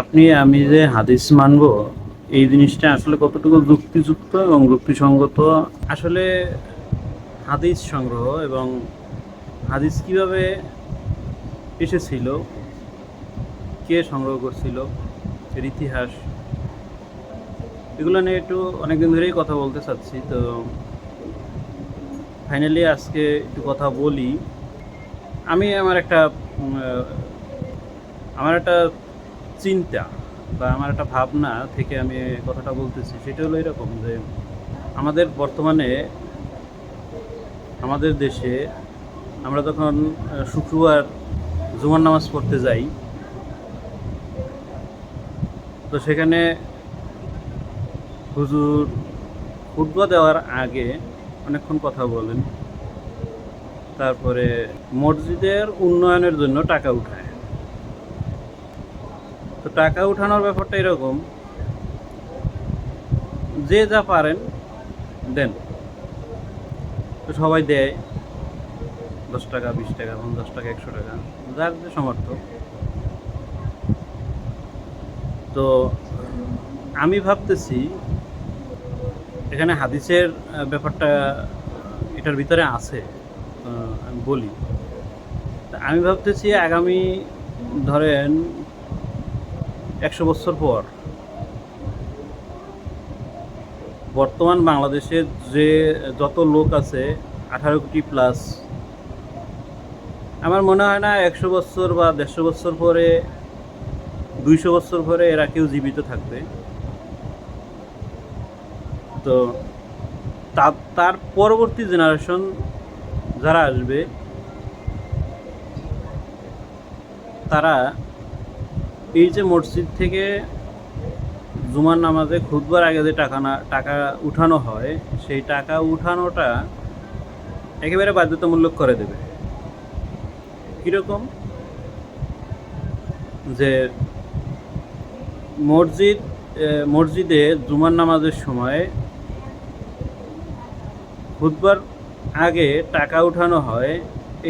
আপনি, আমি যে হাদিস মানব, এই জিনিসটা আসলে কতটুকু যুক্তিযুক্ত এবং যুক্তিসঙ্গত? আসলে হাদিস সংগ্রহ এবং হাদিস কীভাবে এসেছিল, কে সংগ্রহ করছিল, এর ইতিহাস, এগুলো নিয়ে একটু অনেকদিন ধরেই কথা বলতে চাচ্ছি। তো ফাইনালি আজকে একটু কথা বলি। আমি আমার একটা আমার একটা চিন্তা বা আমার একটা ভাবনা থেকে আমি কথাটা বলতেছি, সেটা হলো এরকম যে আমাদের বর্তমানে আমাদের দেশে আমরা যখন শুক্রবার জুমার নামাজ পড়তে যাই, তো সেখানে হুজুর খুতবা দেওয়ার আগে অনেকক্ষণ কথা বলেন, তারপরে মসজিদের উন্নয়নের জন্য টাকা উঠায়। তো টাকা উঠানোর ব্যাপারটা এরকম। যে যা পারেন, দেন। তো সবাই দেয়। দশ টাকা, বিশ টাকা, পঞ্চাশ টাকা, একশো টাকা, যার যে সমর্থ তো আমি ভাবতেছি, এখানে হাদিসের ব্যাপারটা এটার ভিতরে আছে। আমি বলি। আমি ভাবতেছি আগামী, ধরেন একশো বছর পর। বর্তমান বাংলাদেশে যে যত লোক আছে, আঠারো কোটি প্লাস আমার মনে হয় না একশো বছর বা দেড়শো বছর পরে, দুইশো বছর পরে এরা কেউ জীবিত থাকবে। তো তার পরবর্তী জেনারেশন যারা আসবে, তারা এই যে মসজিদ থেকে জুমার নামাজে খুদবার আগে যে টাকা না, টাকা উঠানো হয়, সেই টাকা উঠানোটা একেবারে বাধ্যতামূলক করে দেবে। কীরকম? যে মসজিদ মসজিদে জুমার নামাজের সময় খুদবার আগে টাকা উঠানো হয়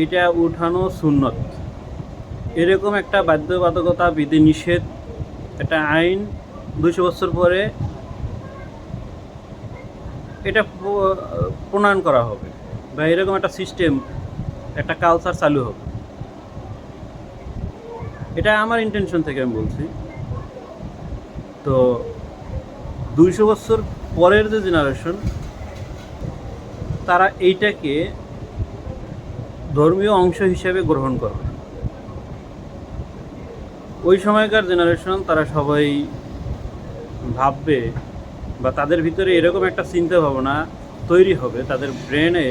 এটা উঠানো সুন্নত। এরকম একটা বাধ্যবাধকতা বিধি নিষেধ একটা আইন দুশো বছর পরে এটা প্রণয়ন করা হবে বা এরকম একটা সিস্টেম একটা কালচার চালু হবে। এটা আমার ইন্টেনশন থেকে আমি বলছি। তো দুইশো বছর পরের যে জেনারেশন তারা এইটাকে ধর্মীয় অংশ হিসেবে গ্রহণ করবে। ওই সময়কার জেনারেশন তারা সবাই ভাববে বা তাদের ভিতরে এরকম একটা চিন্তা ভাবনা তৈরি হবে, তাদের ব্রেনে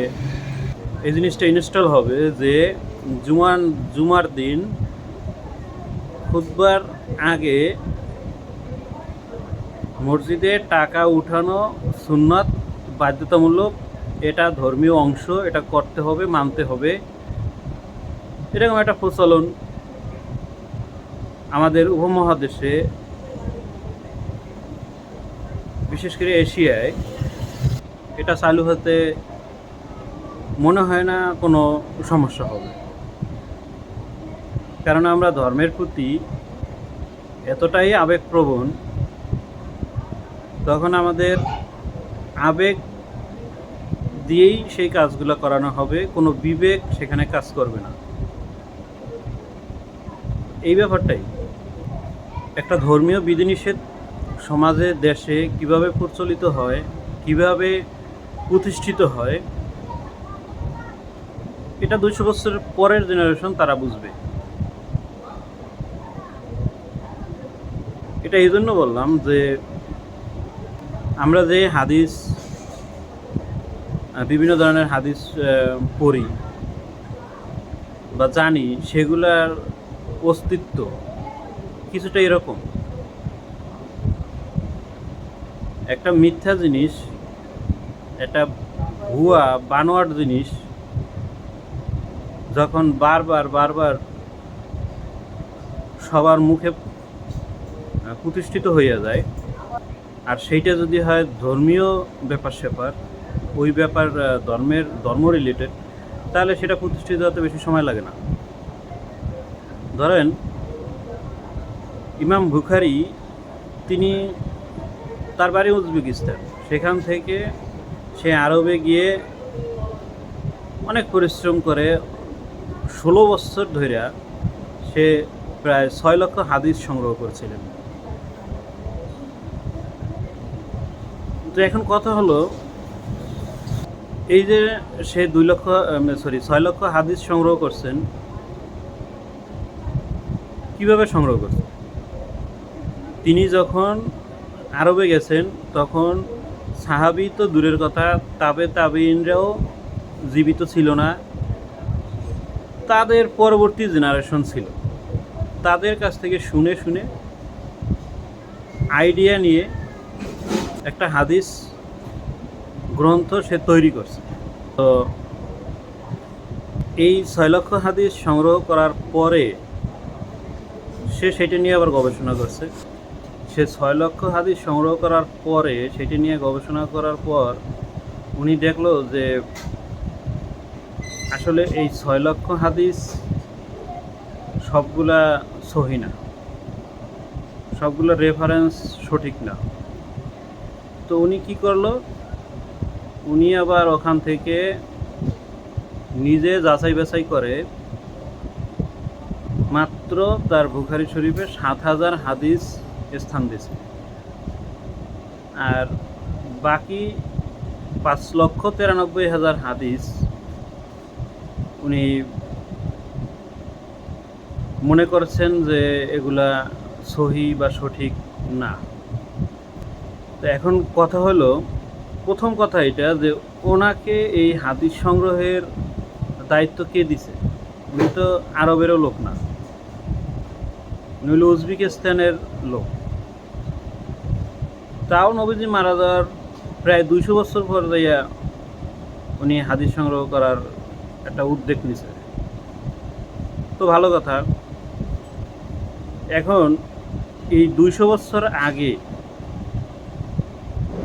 এই জিনিসটা ইনস্টল হবে যে জুমান জুমার দিন খুতবার আগে মসজিদে টাকা উঠানো সুন্নত বাধ্যতামূলক, এটা ধর্মীয় অংশ, এটা করতে হবে, মানতে হবে। এরকম একটা প্রচলন আমাদের উপমহাদেশে, বিশেষ করে এশিয়ায়, এটা চালু হতে মনে হয় না কোনো সমস্যা হবে। কারণ আমরা ধর্মের প্রতি এতটাই আবেগপ্রবণ, তখন আমাদের আবেগ দিয়েই সেই কাজগুলো করানো হবে, কোনো বিবেক সেখানে কাজ করবে না। এই ব্যাপারটাই। একটা ধর্মীয় বিধিনিষেধ সমাজে, দেশে কীভাবে প্রচলিত হয়, কীভাবে প্রতিষ্ঠিত হয়, এটা দুইশো বছরের পরের জেনারেশন তারা বুঝবে। এটা এই জন্য বললাম যে, আমরা যে হাদিস বিভিন্ন ধরনের হাদিস পড়ি বা জানি, সেগুলার অস্তিত্ব কিছুটা এরকম। একটা মিথ্যা জিনিস, একটা ভুয়া, বানোয়াট জিনিস, যখন বারবার বারবার সবার মুখে প্রতিষ্ঠিত হইয়া যায়, আর সেইটা যদি হয় ধর্মীয় ব্যাপার স্যাপার ওই ব্যাপার ধর্মের, ধর্ম রিলেটেড তাহলে সেটা প্রতিষ্ঠিত হতে বেশি সময় লাগে না। ধরেন ইমাম বুখারি, তিনি তার বাড়ি উজবেকিস্তান। সেখান থেকে সে আরবে গিয়ে অনেক পরিশ্রম করে ষোলো বছর ধরে সে প্রায় ছয় লক্ষ হাদিস সংগ্রহ করছিলেন। তো এখন কথা হলো, এই যে সে দুই লক্ষ সরি ছয় লক্ষ হাদিস সংগ্রহ করছেন, কীভাবে সংগ্রহ করছেন? তিনি যখন আরবে গেছেন, তখন সাহাবি তো দূরের কথা, তাবে তাবিনরাও জীবিত ছিল না। তাদের পরবর্তী জেনারেশন ছিল। তাদের কাছ থেকে শুনে শুনে আইডিয়া নিয়ে একটা হাদিস গ্রন্থ সে তৈরি করছে। তো এই ছয় লক্ষ হাদিস সংগ্রহ করার পরে সে সেটা নিয়ে আবার গবেষণা করছে। সে ছয় লক্ষ হাদিস সংগ্রহ করার পরে সেটি নিয়ে গবেষণা করার পর উনি দেখল যে আসলে এই ছয় লক্ষ হাদিস সবগুলা সহি না। সবগুলো রেফারেন্স সঠিক না। তো উনি কি করল? উনি আবার ওখান থেকে নিজে যাচাই বাছাই করে মাত্র তার বুখারি শরীফে সাত হাজার হাদিস স্থান দিয়েছে। আর বাকি পাঁচ লক্ষ তিরানব্বই হাজার হাদিস উনি মনে করছেন যে এগুলা সহি বা সঠিক না। তো এখন কথা হলো, প্রথম কথা এটা যে ওনাকে এই হাদিস সংগ্রহের দায়িত্ব কে দিছে? উনি তো আরবেরও লোক না। উনি হলো উজবেকিস্তানের লোক। তাও নবীজি মারা যাওয়ার প্রায় দুইশো বছর পর যাইয়া উনি হাদিস সংগ্রহ করার একটা উদ্যোগ নিছে। তো ভালো কথা। এখন এই দুইশো বছর আগে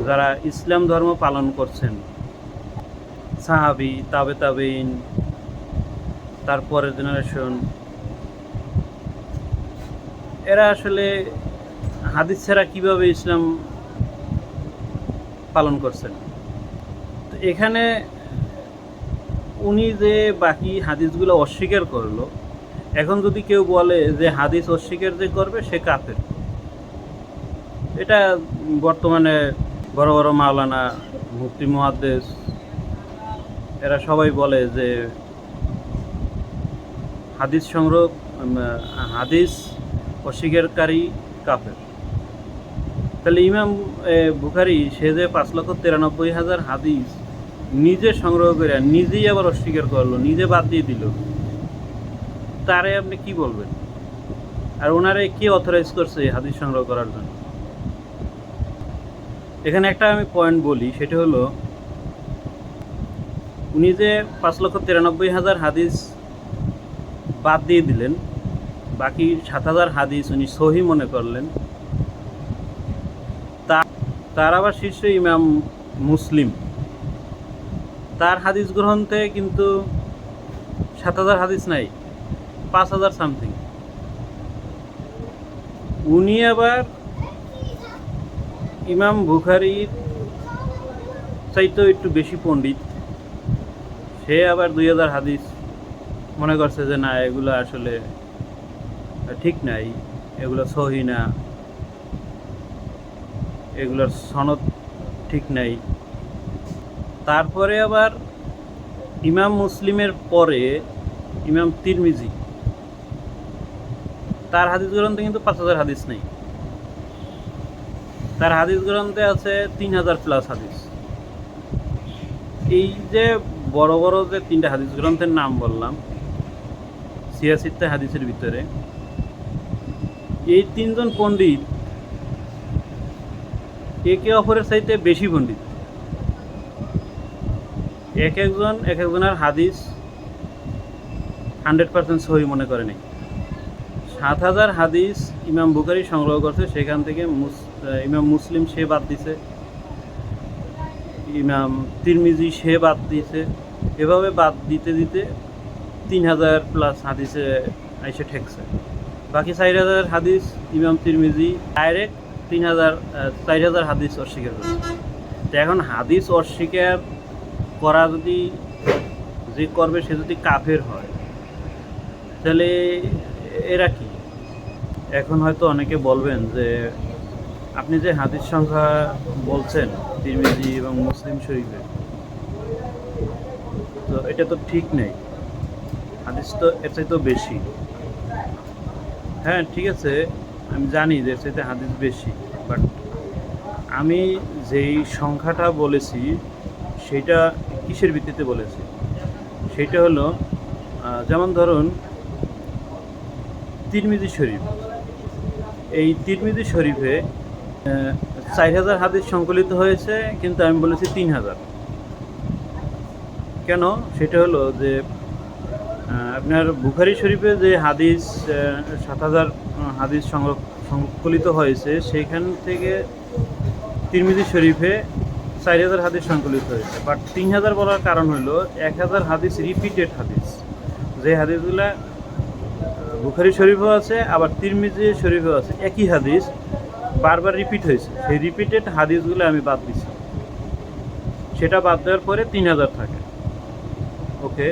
যারা ইসলাম ধর্ম পালন করছেন, সাহাবি, তাবে তাবেইন তারপরের জেনারেশন এরা আসলে হাদিস ছাড়া কীভাবে ইসলাম পালন করছেন। তো এখানে উনি যে বাকি হাদিসগুলো অস্বীকার করল, এখন যদি কেউ বলে যে হাদিস অস্বীকার যে করবে, সে কাফের। এটা বর্তমানে বড় বড় মাওলানা মুফতি মুহাদ্দেস, এরা সবাই বলে যে হাদিস সংগ্রহ হাদিস অস্বীকারী কাফের। তাহলে ইমাম বুখারি সে যে পাঁচ লক্ষ তিরানব্বই হাজার হাদিস নিজে সংগ্রহ করে নিজেই আবার অস্বীকার করল, নিজে বাদ দিয়ে দিল। তারে আপনি কি বলবেন? আর ওনারে কে অথরাইজ করছে হাদিস সংগ্রহ করার জন্য? এখানে একটা আমি পয়েন্ট বলি, সেটা হলো, উনি যে পাঁচ লক্ষ তিরানব্বই হাজার হাদিস বাদ দিয়ে দিলেন, বাকি সাত হাজার হাদিস উনি সহি মনে করলেন তার আবার শীর্ষে ইমাম মুসলিম। তার হাদিস গ্রন্থে কিন্তু সাত হাজার হাদিস নাই, পাঁচ হাজার সামথিং। উনি আবার ইমাম বুখারির চাইতেও একটু বেশি পণ্ডিত। সে আবার দুই হাজার হাদিস মনে করছে যে, না, এগুলো আসলে ঠিক নাই, এগুলো সহি না। এগুলোর সনদ ঠিক নাই। তারপরে আবার ইমাম মুসলিমের পরে ইমাম তিরমিজি। তার হাদিস গ্রন্থে কিন্তু পাঁচ হাজার হাদিস নেই। তার হাদিস গ্রন্থে আছে তিন হাজার প্লাস হাদিস। এই যে বড় বড় যে তিনটা হাদিস গ্রন্থের নাম বললাম সিয়াসিত্তা হাদিসের ভিতরে, এই তিনজন পণ্ডিত একে অপরের চাইতে বেশি পণ্ডিত। এক একজন, এক একজনের হাদিস হান্ড্রেড পার্সেন্ট সহি মনে করে নেই। সাত হাজার হাদিস ইমাম বুখারি সংগ্রহ করছে, সেখান থেকে ইমাম মুসলিম সে বাদ দিছে, ইমাম তিরমিজি সে বাদ দিছে। এভাবে বাদ দিতে দিতে তিন হাজার প্লাস হাদিসে এসে ঠেকছে। বাকি চার হাজার হাদিস ইমাম তিরমিজি ডাইরেক্ট তিন হাজার চার হাজার হাদিস অস্বীকার করছে তো এখন হাদিস অস্বীকার করা যদি যে করবে, সে যদি কাফের হয়, তাহলে এরা কি? এখন হয়তো অনেকে বলবেন যে, আপনি যে হাদিস সংখ্যা বলছেন, তিরমিজি এবং মুসলিম শরীফে, তো এটা তো ঠিক নেই। হাদিস তো এর তো বেশি। হ্যাঁ ঠিক আছে। আমি জানি যে চাইতে হাদিস বেশি বাট আমি যেই সংখ্যাটা বলেছি, সেটা কিসের ভিত্তিতে বলেছি? সেটা হলো যেমন ধরুন, তিরমিজি শরীফ। এই তিরমিজি শরীফে চার হাজার হাদিস সংকলিত হয়েছে, কিন্তু আমি বলেছি তিন হাজার। কেন? সেটা হলো যে আপনার বুখারি শরীফে যে হাদিস সাত হাজার হাদিস সংকলিত হয়েছে, সেইখান থেকে তিরমিজি শরীফে চার হাজার হাদিস সংকলিত হয়েছে। বাট তিন হাজার বলার কারণ হলো, এক হাজার হাদিস রিপিটেড হাদিস। যে হাদিসগুলা বুখারি শরীফও আছে, আবার তিরমিজি শরীফও আছে, একই হাদিস বারবার রিপিট হয়েছে। সেই রিপিটেড হাদিসগুলো আমি বাদ দিছি। সেটা বাদ দেওয়ার পরে তিন হাজার থাকে। ওকে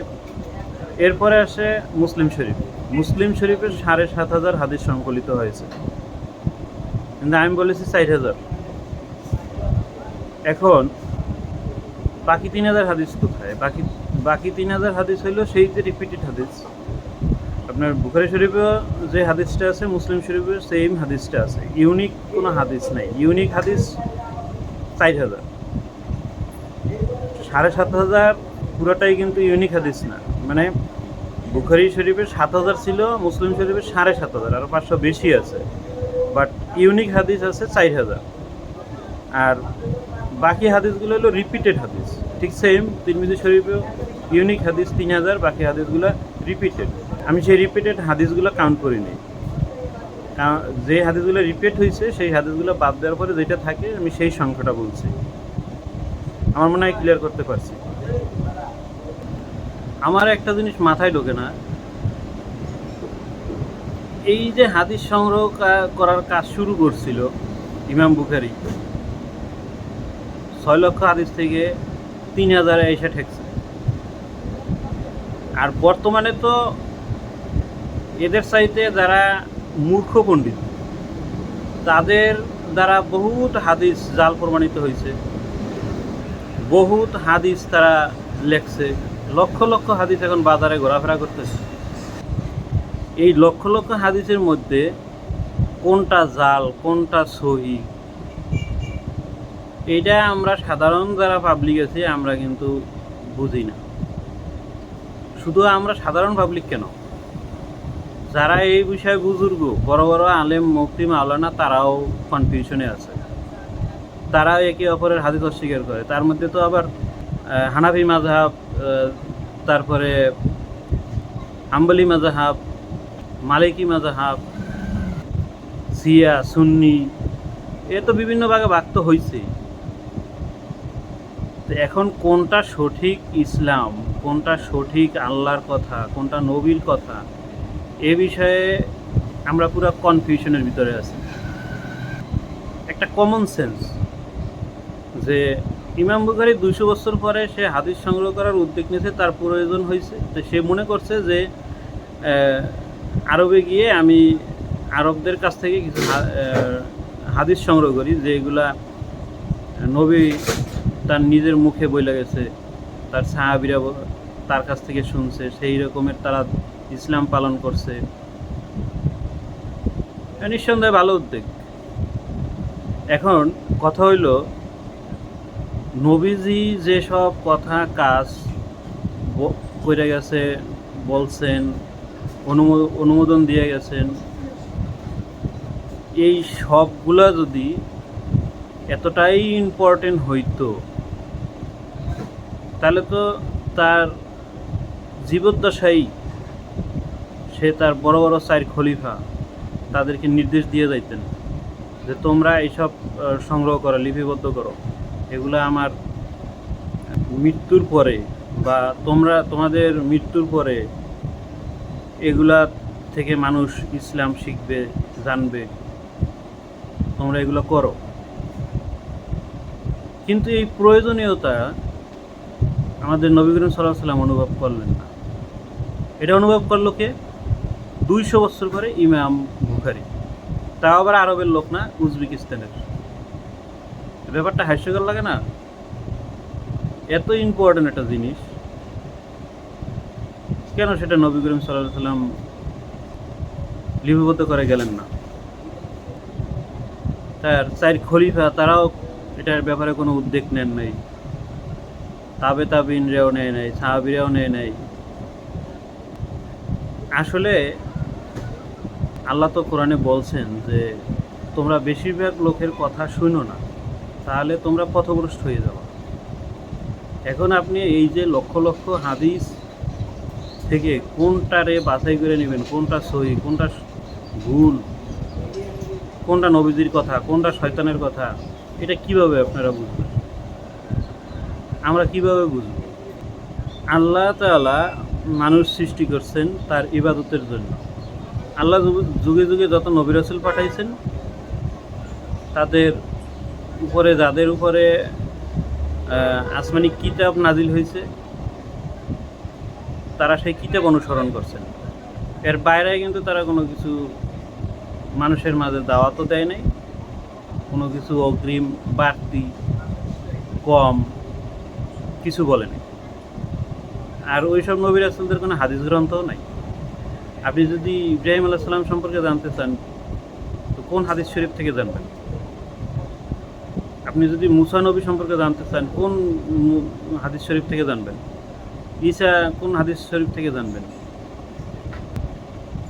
এরপরে আসে মুসলিম শরীফ। মুসলিম শরীফের সাড়ে সাত হাজার হাদিস সংকলিত হয়েছে। কিন্তু আমি বলেছি চার হাজার। এখন, বাকি তিন হাজার হাদিস কোথায়? বাকি বাকি তিন হাজার হাদিস হইল সেই যে রিপিটেড হাদিস। আপনার বুখারি শরীফেও যে হাদিসটা আছে, মুসলিম শরীফেও সেম হাদিসটা আছে। ইউনিক কোনো হাদিস নাই। ইউনিক হাদিস চার হাজার। সাড়ে সাত হাজার পুরোটাই কিন্তু ইউনিক হাদিস না। মানে বুখারি শরীফের সাত হাজার ছিল, মুসলিম শরীফের সাড়ে সাত হাজার আরও পাঁচশো বেশি আছে। বাট ইউনিক হাদিস আছে চার হাজার। আর বাকি হাদিসগুলো হলো রিপিটেড হাদিস ঠিক সেম তিরমিজি শরীফেও ইউনিক হাদিস তিন হাজার, বাকি হাদিসগুলো রিপিটেড আমি সেই রিপিটেড হাদিসগুলো কাউন্ট করিনি। কা- যে হাদিসগুলো রিপিট হয়েছে সেই হাদিসগুলো বাদ দেওয়ার পরে যেটা থাকে, আমি সেই সংখ্যাটা বলছি। আমার মনে হয় ক্লিয়ার করতে পারছি। আমার একটা জিনিস মাথায় ঢোকে না। এই যে হাদিস সংগ্রহ করার কাজ শুরু করছিল ইমাম বুখারি, ছয় লক্ষ হাদিস থেকে তিন হাজারে এসে ঠেকছে। আর বর্তমানে তো এদের চাইতে যারা মূর্খ পণ্ডিত, তাদের দ্বারা বহুত হাদিস জাল প্রমাণিত হয়েছে। বহুত হাদিস তারা লেখছে। লক্ষ লক্ষ হাদিস এখন বাজারে ঘোরাফেরা করতেছে। এই লক্ষ লক্ষ হাদিসের মধ্যে কোনটা জাল কোনটা সহি এটা আমরা সাধারণ যারা পাবলিক আছে আমরা কিন্তু বুঝি না। শুধু আমরা সাধারণ পাবলিক কেন? যারা এই বিষয়ে বুজুর্গ বড় বড় আলেম মুক্তি মাওলানা তারাও কনফিউশনে আছে। তারা একে অপরের হাদিস অস্বীকার করে। তার মধ্যে তো আবার হানাফি আহ, তারপরে আম্বলি মাযহাব, মালিকি মাযহাব সিয়া সুন্নি, এ তো বিভিন্ন ভাগে ভাগ তো হয়েছেই তো এখন কোনটা সঠিক ইসলাম, কোনটা সঠিক আল্লাহর কথা, কোনটা নবীর কথা, এ বিষয়ে আমরা পুরো কনফিউশনের ভিতরে আছি। একটা কমন সেন্স যে ইমাম বুখারি দুইশো বছর পরে সে হাদিস সংগ্রহ করার উদ্যোগ নিয়েছে, তার প্রয়োজন হয়েছে। তো সে মনে করছে যে আরবে গিয়ে আমি আরবদের কাছ থেকে কিছু হাদিস সংগ্রহ করি যেগুলা নবী তার নিজের মুখে বইলে গেছে, তার সাহাবিরা তার কাছ থেকে শুনছে, সেই রকমের তারা ইসলাম পালন করছে। নিঃসন্দেহে ভালো উদ্যোগ। এখন কথা হইল নবীজি যেসব কথা, কাজ কইরা গেছে, বলছেন, অনুমো- অনুমোদন দিয়ে গেছেন, এই সবগুলা যদি এতটাই ইম্পর্টেন্ট হইতো, তাহলে তো তার জীবদ্দশাই, সে তার বড় বড় চার খলিফা, তাদেরকে নির্দেশ দিয়ে যাইতেন যে তোমরা এইসব সংগ্রহ করো, লিপিবদ্ধ করো। এগুলো আমার মৃত্যুর পরে বা তোমরা, তোমাদের মৃত্যুর পরে এগুলা থেকে মানুষ ইসলাম শিখবে, জানবে। তোমরা এগুলো করো। কিন্তু এই প্রয়োজনীয়তা আমাদের নবী করিম সাল্লাহ সাল্লাম অনুভব করলেন না। এটা অনুভব করল কে? দুইশো বছর পরে ইমাম বুখারি। তা আবার আরবের লোক না, উজবেকিস্তানের। ব্যাপারটা হাস্যকর লাগে না? এত ইম্পর্টেন্ট একটা জিনিস। কেন সেটা নবী করিম সাল্লাম লিপিবদ্ধ করে গেলেন না? তার চার খলিফা তারাও এটার ব্যাপারে কোনো উদ্যোগ নেন নাই। তাবে তাবিনরাও নেয় নাই, সাহাবিরাও নেয় নাই। আসলে আল্লাহ তো কোরআনে বলছেন যে, তোমরা বেশিরভাগ লোকের কথা শুনো না। তাহলে তোমরা পথভ্রষ্ট হয়ে যাবে। এখন আপনি এই যে লক্ষ লক্ষ হাদিস থেকে কোনটারে বাছাই করে নেবেন, কোনটা সহি, কোনটা ভুল, কোনটা নবীজির কথা, কোনটা শয়তানের কথা, এটা কীভাবে আপনারা বুঝবেন? আমরা কীভাবে বুঝব? আল্লাহ তাআলা মানুষ সৃষ্টি করছেন তার ইবাদতের জন্য। আল্লাহ যুগে যুগে যত নবী রাসূল পাঠাইছেন, তাদের উপরে, যাদের উপরে আসমানি কিতাব নাজিল হয়েছে, তারা সেই কিতাব অনুসরণ করছেন। এর বাইরে কিন্তু তারা কোনো কিছু মানুষের মাঝে দাওয়াতও দেয় নাই, কোনো কিছু অগ্রিম বাড়তি, কম কিছু বলেনি আর ওই সব নবী রাসুলদের কোনো হাদিস গ্রন্থও নাই। আপনি যদি ইব্রাহিম আলাহ সাল্লাম সম্পর্কে জানতে চান, তো কোন হাদিস শরীফ থেকে জানবেন? আপনি যদি মুসা নবী সম্পর্কে জানতে চান, কোন হাদিস শরীফ থেকে জানবেন? ঈসা কোন হাদিস শরীফ থেকে জানবেন?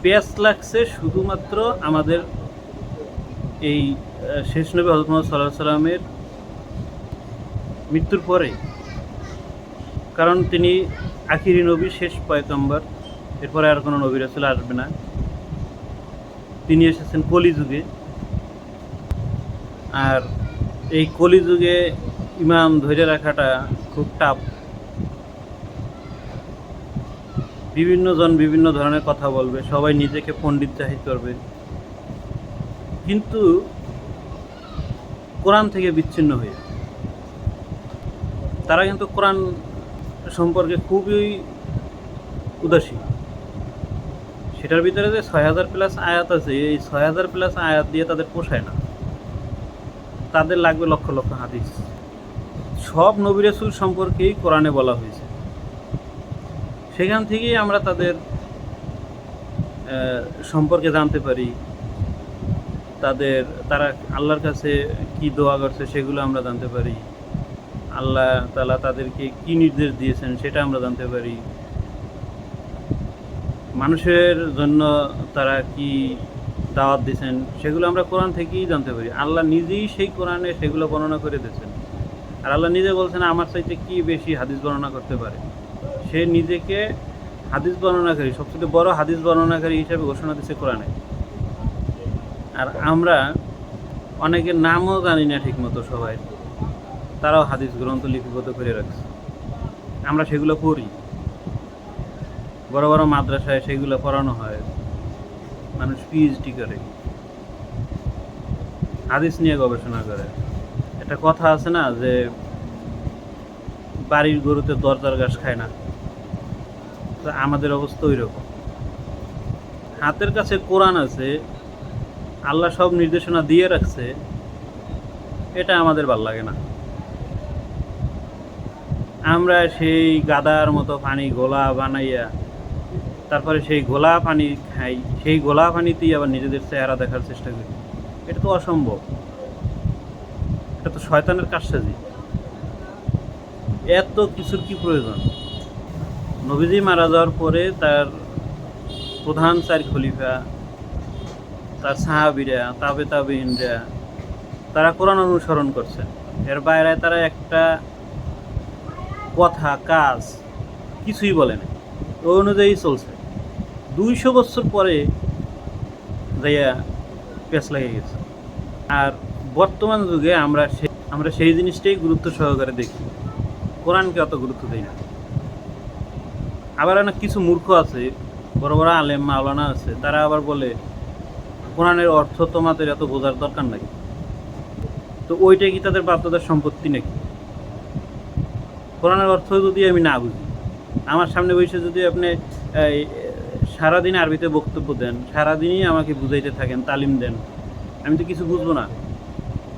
পেঁয়াজ লাগছে শুধুমাত্র আমাদের এই শেষ নবী হজরত মোহাম্মদ সাল্লাহ সাল্লামের মৃত্যুর পরে। কারণ তিনি আখিরি নবী, শেষ পয়গম্বর। এরপরে আর কোনো নবী রাসূল আসবে না। তিনি এসেছেন কলিযুগে। আর এই কলিযুগে ইমাম ধরে রাখাটা খুব টাফ বিভিন্ন জন বিভিন্ন ধরনের কথা বলবে, সবাই নিজেকে পণ্ডিত জাহির করবে। কিন্তু কোরআন থেকে বিচ্ছিন্ন হয়ে তারা কিন্তু কোরআন সম্পর্কে খুবই উদাসীন। সেটার ভিতরে যে ছয় হাজার প্লাস আয়াত আছে, এই ছয় হাজার প্লাস আয়াত দিয়ে তাদের পোষায় না। তাদের লাগবে লক্ষ লক্ষ হাদিস। সব নবী রাসূল সম্পর্কেই কোরআনে বলা হয়েছে। সেখান থেকেই আমরা তাদের সম্পর্কে জানতে পারি। তাদের, তারা আল্লাহর কাছে কি দোয়া করছে সেগুলো আমরা জানতে পারি। আল্লাহ তালা তাদেরকে কি নির্দেশ দিয়েছেন সেটা আমরা জানতে পারি। মানুষের জন্য তারা কি দাওয়াত দিয়েছেন সেগুলো আমরা কোরআন থেকেই জানতে পারি। আল্লাহ নিজেই সেই কোরআনে সেগুলো বর্ণনা করে দিয়েছেন। আর আল্লাহ নিজে বলছেন, আমার চাইতে কি বেশি হাদিস বর্ণনা করতে পারে? সে নিজেকে হাদিস বর্ণনাকারী, সবচেয়ে বড় হাদিস বর্ণনাকারী হিসাবে ঘোষণা দিচ্ছে কোরআনে। আর আমরা অনেকের নামও জানি না ঠিকমতো সবাই। তারাও হাদিস গ্রন্থ লিপিবদ্ধ করে রাখছে। আমরা সেগুলো পড়ি। বড় বড় মাদ্রাসায় সেগুলো পড়ানো হয়। মানুষ পিএইচডি করে। হাদিস নিয়ে গবেষণা করে। একটা কথা আছে না যে, বাড়ির গরুতে দরজার ঘাস খায় না। আমাদের অবস্থা ওই রকম হাতের কাছে কোরআন আছে, আল্লাহ সব নির্দেশনা দিয়ে রাখছে, এটা আমাদের ভালো লাগে না। আমরা সেই গাদার মতো পানি গোলা বানাইয়া তারপরে সেই গোলা পানি খাই, সেই গোলা পানিতেই আবার নিজেদের চেহারা দেখার চেষ্টা করি। এটা তো অসম্ভব। এটা তো শয়তানের কাজসাজি এত কিছুর কি প্রয়োজন? নবীজি মারা যাওয়ার পরে তার প্রধান চার খলিফা, তার সাহাবিরা, তাবে তাবিনরা তারা কোরআন অনুসরণ করছে। এর বাইরে তারা একটা কথা, কাজ কিছুই বলে না ওই অনুযায়ী চলছে। দুইশো বছর পরে যাইয়া পেঁচ লেগে গেছে। আর বর্তমান যুগে আমরা সে- আমরা সেই জিনিসটাই গুরুত্ব সহকারে দেখি। কোরআনকে অত গুরুত্ব দিই না। আবার অনেক কিছু মূর্খ আছে, বড় বড় আলেম, মাওলানা আছে, তারা আবার বলে, কোরআনের অর্থ তোমাদের এত বোঝার দরকার নাই। তো ওইটাই কি তাদের বাপদাদার সম্পত্তি নাকি? কোরআনের অর্থ যদি আমি না বুঝি, আমার সামনে বসে যদি আপনি সারাদিন আরবিতে বক্তব্য দেন, সারাদিনই আমাকে বুঝাইতে থাকেন, তালিম দেন। আমি তো কিছু বুঝব না।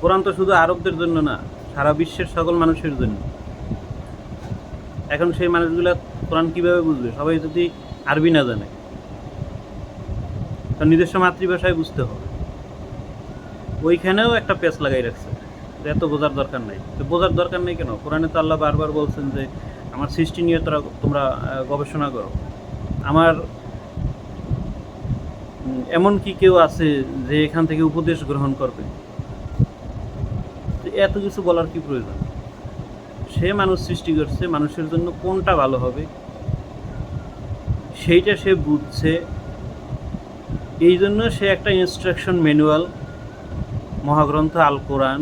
কোরআন তো শুধু আরবদের জন্য না, সারা বিশ্বের সকল মানুষের জন্য। এখন সেই মানুষগুলো কোরআন কীভাবে বুঝবে? সবাই যদি আরবি না জানে, তার নিজস্ব মাতৃভাষায় বুঝতে হবে। ওইখানেও একটা পেস লাগাই রাখছে এত বোঝার দরকার নাই। তো বোঝার দরকার নেই কেন? কোরআনে তো আল্লাহ বারবার বলছেন যে, আমার সৃষ্টি নিয়ে তোমরা গবেষণা করো। আমার এমন কি কেউ আছে যে এখান থেকে উপদেশ গ্রহণ করবে? এত কিছু বলার কি প্রয়োজন? সে মানুষ সৃষ্টি করছে, মানুষের জন্য কোনটা ভালো হবে? সেইটা সে বুঝছে। এই জন্য সে একটা ইনস্ট্রাকশন ম্যানুয়াল মহাগ্রন্থ আল কোরআন,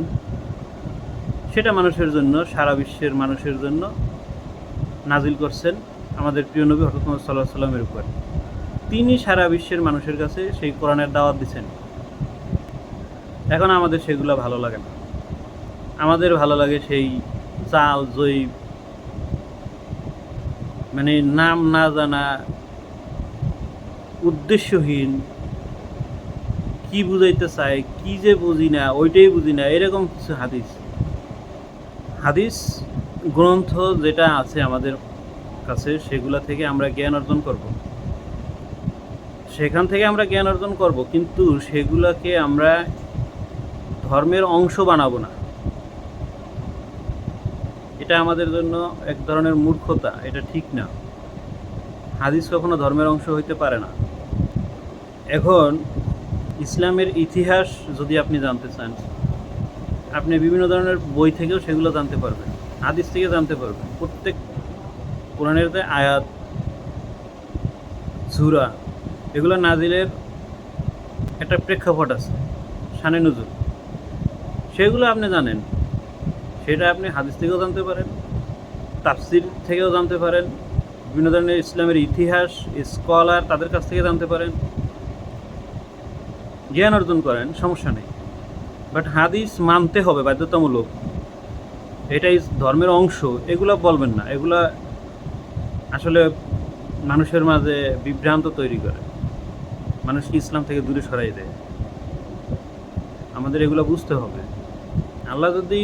সেটা মানুষের জন্য, সারা বিশ্বের মানুষের জন্য নাজিল করছেন আমাদের প্রিয় নবী হরত সাল্লাহ সাল্লামের উপর। তিনি সারা বিশ্বের মানুষের কাছে সেই কোরআনের দাওয়াত দিচ্ছেন এখন আমাদের সেগুলো ভালো লাগে না। আমাদের ভালো লাগে সেই চাল জয়ী মানে নাম না জানা, উদ্দেশ্যহীন। কি বুঝাইতে চায়, কি যে বুঝি না, ওইটাই বুঝি না, এরকম কিছু হাদিস। হাদিস গ্রন্থ যেটা আছে আমাদের কাছে, সেগুলা থেকে আমরা জ্ঞান অর্জন করব। সেখান থেকে আমরা জ্ঞান অর্জন করব, কিন্তু সেগুলাকে আমরা ধর্মের অংশ বানাবো না। এটা আমাদের জন্য এক ধরনের মূর্খতা, এটা ঠিক না। হাদিস কখনো ধর্মের অংশ হইতে পারে না। এখন, ইসলামের ইতিহাস যদি আপনি জানতে চান, আপনি বিভিন্ন ধরনের বই থেকেও সেগুলো জানতে পারবেন, হাদিস থেকে জানতে পারবেন। প্রত্যেক যে আয়াত, সুরা এগুলো নাজিলের একটা প্রেক্ষাপট আছে সানে নজর সেগুলো আপনি জানেন। সেটা আপনি হাদিস থেকেও জানতে পারেন, তাফসির থেকেও জানতে পারেন, বিভিন্ন ধরনের ইসলামের ইতিহাস স্কলার তাদের কাছ থেকে জানতে পারেন। জ্ঞান অর্জন করেন, সমস্যা নেই। বাট হাদিস মানতে হবে, বাধ্যতামূলক। এটাই ধর্মের অংশ, এগুলো বলবেন না। এগুলা আসলে মানুষের মাঝে বিভ্রান্ত তৈরি করে। মানুষকে ইসলাম থেকে দূরে সরাই দেয়। আমাদের এগুলো বুঝতে হবে। আল্লাহ যদি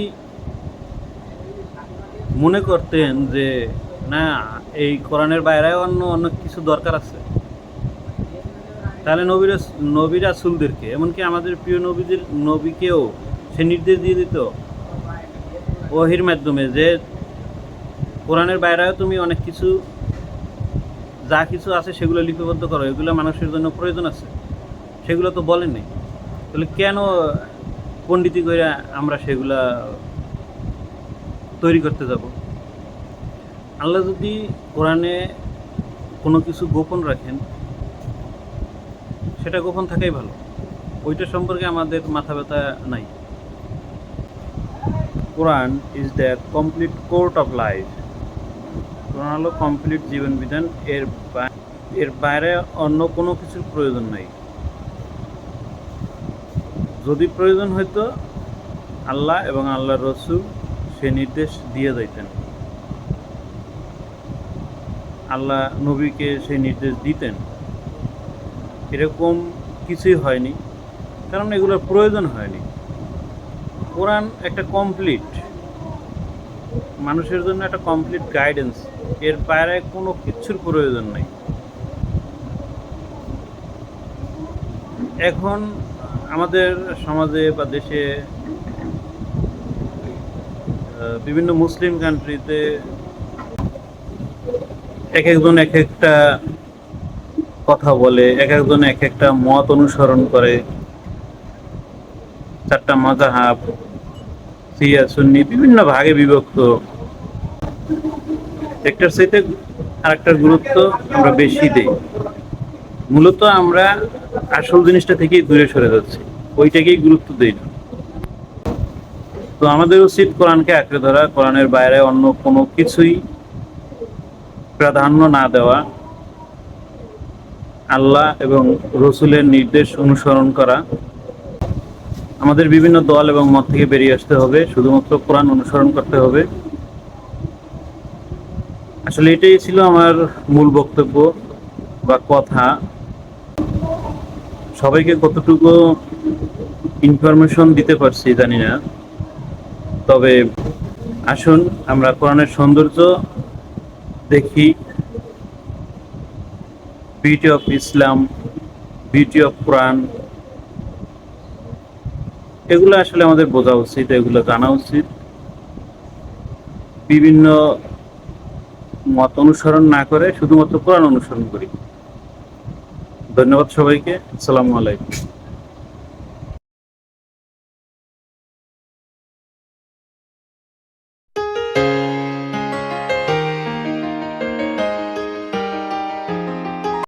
মনে করতেন যে, না, এই কোরআনের বাইরে অন্য অন্য কিছু দরকার আছে। তাহলে নবীরা নবীরা সুলদেরকে এমনকি আমাদের প্রিয় নবীদের, নবীকেও সে নির্দেশ দিয়ে দিত ওহির মাধ্যমে যে, কোরআনের বাইরেও তুমি অনেক কিছু যা কিছু আছে সেগুলো লিপিবদ্ধ করো, এগুলো মানুষের জন্য প্রয়োজন আছে। সেগুলো তো বলেননি তাহলে কেন পণ্ডিতি করে আমরা সেগুলা তৈরি করতে যাব? আল্লাহ যদি কোরআনে কোনো কিছু গোপন রাখেন, সেটা গোপন থাকাই ভালো। ওইটা সম্পর্কে আমাদের মাথা ব্যথা নাই। Quran is the complete court of life. হলো কমপ্লিট জীবন বিধান, এর এর বাইরে অন্য কোনো কিছুর প্রয়োজন নাই। যদি প্রয়োজন হইতো, আল্লাহ এবং আল্লাহর রসুল সে নির্দেশ দিয়ে যাইতেন। আল্লাহ নবীকে সেই নির্দেশ দিতেন। এরকম কিছুই হয়নি, কারণ এগুলোর প্রয়োজন হয়নি। কোরআন একটা কমপ্লিট মানুষের জন্য একটা কমপ্লিট গাইডেন্স এর বাইরে কোনো কিছুর প্রয়োজন নেই। এখন আমাদের সমাজে বা দেশে বিভিন্ন মুসলিম কান্ট্রিতে এক একজন এক একটা কথা বলে, এক একজন এক একটা মত অনুসরণ করে। চারটা মাজাহাব সিয়া, সুন্নি, বিভিন্ন ভাগে বিভক্ত। একটার সাথে আরেকটার গুরুত্ব আমরা বেশি দেই। মূলত আমরা আসল জিনিসটা থেকেই দূরে সরে যাচ্ছি, ওইটাকেই গুরুত্ব দেই না। তো আমাদের উচিত কোরআনকে আঁকড়ে ধরা, কোরআনের বাইরে অন্য কোনো কিছুই প্রাধান্য না দেওয়া, আল্লাহ এবং রসুলের নির্দেশ অনুসরণ করা আমাদের বিভিন্ন দল এবং মত থেকে বেরিয়ে আসতে হবে, শুধুমাত্র কোরআন অনুসরণ করতে হবে। আসলে এটাই ছিল আমার মূল বক্তব্য বা কথা। সবাইকে কতটুকু ইনফরমেশন দিতে পারছি জানি না। তবে আসুন, আমরা কোরআনের সৌন্দর্য দেখি। Beauty of Islam beauty of Quran এগুলো আসলে আমাদের বোঝা উচিত, এগুলো জানা উচিত। বিভিন্ন মত অনুসরণ না করে শুধুমাত্র কোরআন অনুসরণ করি। ধন্যবাদ সবাইকে। আসসালামু আলাইকুম।